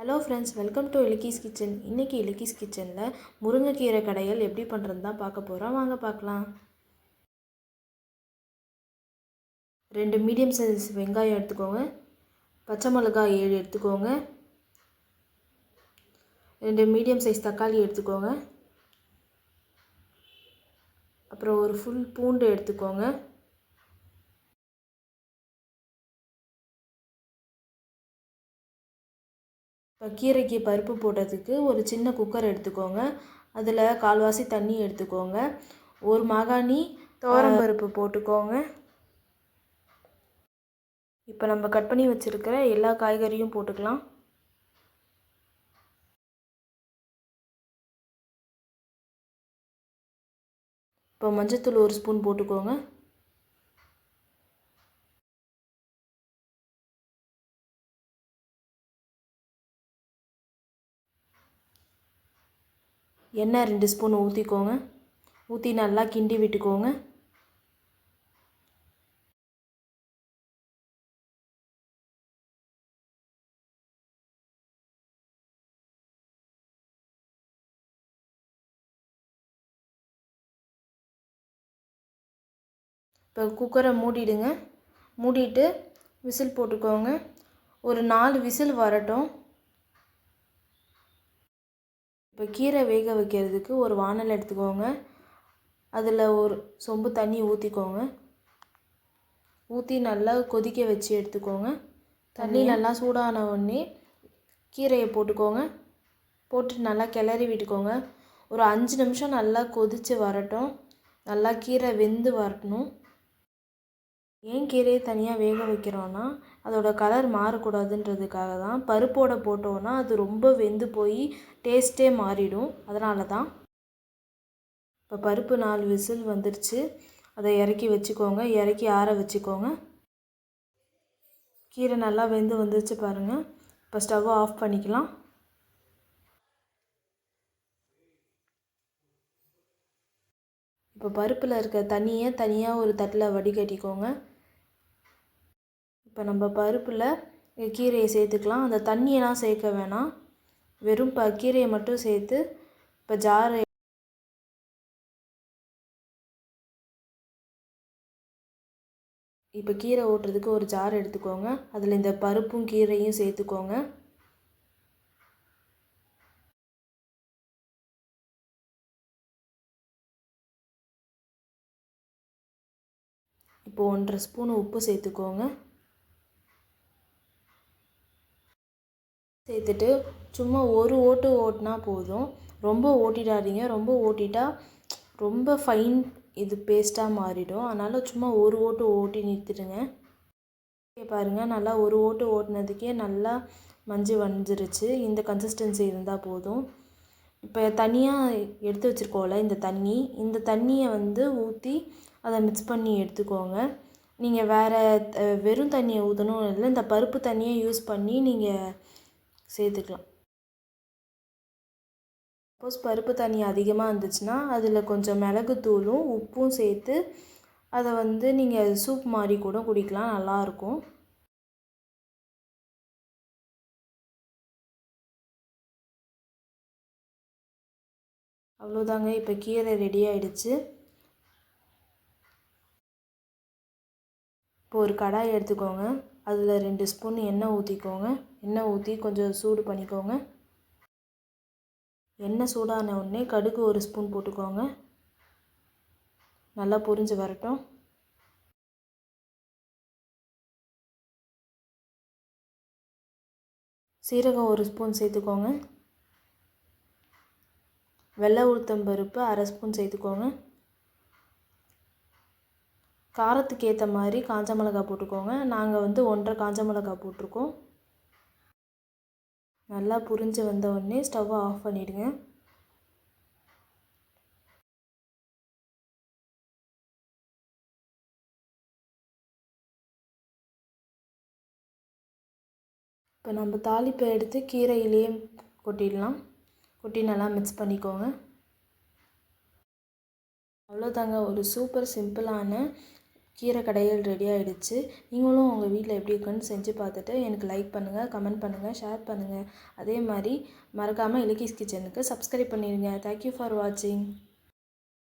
Hello friends welcome to Ilakkis kitchen இன்றைக்கி இலக்கீஸ் கிச்சனில் முருங்கைக்கீரை கடையல் எப்படி பண்ணுறது தான் பார்க்க போகிறோம் வாங்க பார்க்கலாம். ரெண்டு மீடியம் சைஸ் வெங்காயம் எடுத்துக்கோங்க. பச்சை மிளகாய் ஏழு எடுத்துக்கோங்க. ரெண்டு மீடியம் சைஸ் தக்காளி எடுத்துக்கோங்க. அப்புறம் ஒரு ஃபுல் பூண்டு எடுத்துக்கோங்க. இப்போ கீரைக்கு பருப்பு போடுறதுக்கு ஒரு சின்ன குக்கர் எடுத்துக்கோங்க. அதில் கால்வாசி தண்ணி எடுத்துக்கோங்க. ஒரு மாகாணி துவரம் பருப்பு போட்டுக்கோங்க. இப்போ நம்ம கட் பண்ணி வச்சுருக்கிற எல்லா காய்கறியும் போட்டுக்கலாம். இப்போ மஞ்சத்தூள் ஒரு ஸ்பூன் போட்டுக்கோங்க. எண்ணெய் ரெண்டு ஸ்பூன் ஊற்றிக்கோங்க ஊற்றி நல்லா கிண்டி விட்டுக்கோங்க. இப்போ குக்கரை மூடிடுங்க. மூடிட்டு விசில் போட்டுக்கோங்க. ஒரு நாலு விசில் வரட்டும். இப்போ கீரை வேக வைக்கிறதுக்கு ஒரு வானல் எடுத்துக்கோங்க. அதில் ஒரு சொம்பு தண்ணி ஊற்றிக்கோங்க ஊற்றி நல்லா கொதிக்க வச்சு எடுத்துக்கோங்க. தண்ணி நல்லா சூடான உடனே கீரையை போட்டுக்கோங்க. போட்டு நல்லா கிளறி விட்டுக்கோங்க. ஒரு அஞ்சு நிமிஷம் நல்லா கொதித்து வரட்டும். நல்லா கீரை வெந்து வரணும் ஏன் கீரையை தனியாக வேக வைக்கிறோன்னா அதோடய கலர் மாறக்கூடாதுன்றதுக்காக தான் பருப்போட போட்டோன்னா அது ரொம்ப வெந்து போய் டேஸ்ட்டே மாறிடும். அதனால தான் இப்போ பருப்பு நாலு விசில் வந்துடுச்சு அதை இறக்கி வச்சுக்கோங்க. இறக்கி ஆற வச்சுக்கோங்க. கீரை நல்லா வெந்து வந்துருச்சு பாருங்கள் இப்போ ஸ்டவ்வை ஆஃப் பண்ணிக்கலாம். இப்போ பருப்பில் இருக்க தண்ணியை தனியாக ஒரு தட்டில் வடிகட்டிக்கோங்க. இப்போ நம்ம பருப்பில் கீரையை சேர்த்துக்கலாம். அந்த தண்ணியெல்லாம் சேர்க்க வேணாம். வெறும் ப கீரையை மட்டும் சேர்த்து இப்போ ஜாரை இப்போ கீரை ஓட்டுறதுக்கு ஒரு ஜார் எடுத்துக்கோங்க. அதில் இந்த பருப்பும் கீரையும் சேர்த்துக்கோங்க. இப்போ ஒன்றரை ஸ்பூன் உப்பு சேர்த்துக்கோங்க. சேர்த்துட்டு சும்மா ஒரு ஓட்டு ஓட்டினா போதும். ரொம்ப ஓட்டிடாதீங்க. ரொம்ப ஓட்டிட்டா ரொம்ப ஃபைன் இது பேஸ்ட்டாக மாறிடும். அதனால் சும்மா ஒரு ஓட்டு ஓட்டி நிறுத்திடுங்க. பாருங்கள் நல்லா ஒரு ஓட்டு ஓட்டினதுக்கே நல்லா மஞ்சள் வந்துருச்சு இந்த கன்சிஸ்டன்சி இருந்தால் போதும். இப்போ தனியாக எடுத்து வச்சுருக்கோம்ல இந்த தண்ணி. இந்த தண்ணியை வந்து ஊற்றி அதை மிக்ஸ் பண்ணி எடுத்துக்கோங்க. நீங்கள் வேறு வெறும் தண்ணியை ஊற்றணும் இல்லை இந்த பருப்பு தண்ணியை யூஸ் பண்ணி நீங்கள் சேர்த்துக்கலாம். சப்போஸ் பருப்பு தண்ணி அதிகமாக இருந்துச்சுன்னா அதில் கொஞ்சம் மிளகுத்தூளும் உப்பும் சேர்த்து அதை வந்து நீங்கள் சூப் மாதிரி கூட குடிக்கலாம் நல்லாயிருக்கும் அவ்வளோதாங்க இப்போ கீரை ரெடி ஆகிடுச்சு இப்போ ஒரு கடாய் எடுத்துக்கோங்க. அதில் ரெண்டு ஸ்பூன் எண்ணெய் ஊற்றிக்கோங்க எண்ணெய் ஊற்றி கொஞ்சம் சூடு பண்ணிக்கோங்க. எண்ணெய் சூடான உடனே கடுகு ஒரு ஸ்பூன் போட்டுக்கோங்க. நல்லா பொரிஞ்சு வரட்டும். சீரகம் ஒரு ஸ்பூன் சேர்த்துக்கோங்க. வெள்ளை உளுத்தம் பருப்பு அரை ஸ்பூன் சேர்த்துக்கோங்க. காரத்துக்கு ஏற்ற மாதிரி காஞ்ச மிளகா போட்டுக்கோங்க. நாங்கள் வந்து ஒன்றரை காஞ்ச மிளகா போட்டிருக்கோம். நல்லா புரிஞ்சு வந்த உடனே ஸ்டவ்வை ஆஃப் பண்ணிவிடுங்க இப்போ நம்ம தாளிப்பை எடுத்து கீரையிலேயே கொட்டிடலாம். கொட்டி நல்லா மிக்ஸ் பண்ணிக்கோங்க. அவ்வளோதாங்க. ஒரு சூப்பர் சிம்பிளான கீரை கடையல் ரெடி ஆகிடுச்சு நீங்களும் உங்கள் வீட்டில் எப்படி இருக்குன்னு செஞ்சு பார்த்துட்டு எனக்கு லைக் பண்ணுங்கள் கமெண்ட் பண்ணுங்கள் ஷேர் பண்ணுங்கள் அதே மாதிரி மறக்காமல் இலக்கிஸ் கிச்சனுக்கு சப்ஸ்கிரைப் பண்ணிடுங்க தேங்க்யூ ஃபார் வாட்சிங்